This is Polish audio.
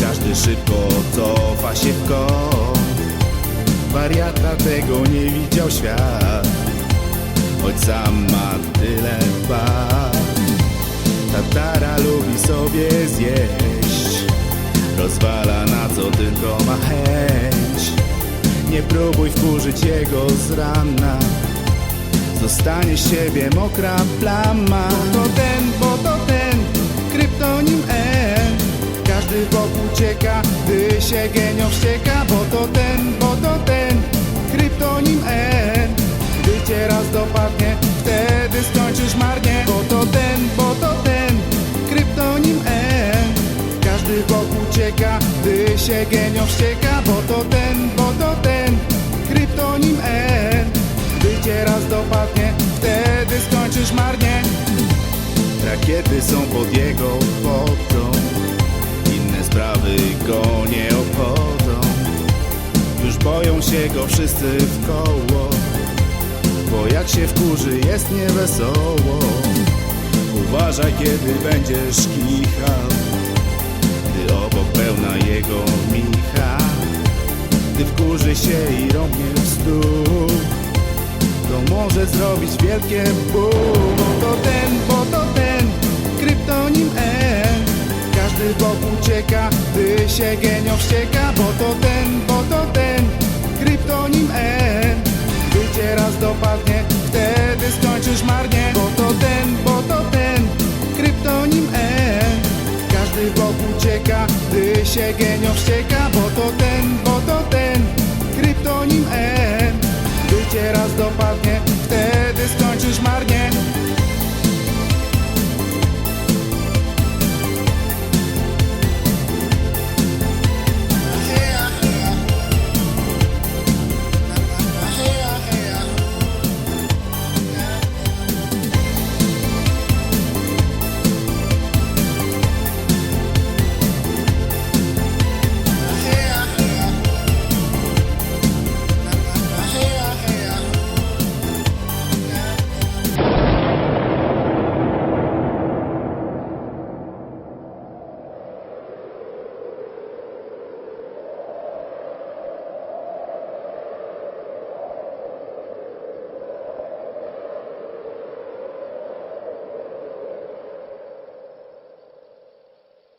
Każdy szybko cofa się w kąt Wariata tego nie widział świat. Choć sam ma tyle wad. Tatara lubi sobie zjeść. Rozwala na co tylko ma chęć. Nie próbuj wkurzyć jego z rana. Zostanie siebie mokra plama. To ten, Każdy wokół ucieka, gdy się genio wścieka Bo to ten, bo to ten Kryptonim N. Gdy cię raz dopadnie, wtedy skończysz marnie Bo to ten, bo to ten Kryptonim N. Każdy wokół ucieka, gdy się genio wścieka Bo to ten, bo to ten Kryptonim N. Gdy cię raz dopadnie, wtedy skończysz marnie. Rakiety są pod jego wodą się go wszyscy w koło. Bo jak się wkurzy jest niewesoło. Uważaj kiedy będziesz kichał Gdy obok pełna jego micha. Gdy wkurzy się i rąbnie w stół To może zrobić wielkie ból Bo to ten, bo to ten Kryptonim N Każdy wokół ucieka, gdy się genio wścieka. Bo to ten, bo to ten Kryptonim N Gdy cię raz dopadnie, wtedy skończysz marnie. Bo to ten, bo to ten Kryptonim N Każdy wokół ucieka, gdy się genio wścieka. Bo to ten, bo to ten Kryptonim N Gdy cię raz dopadnie,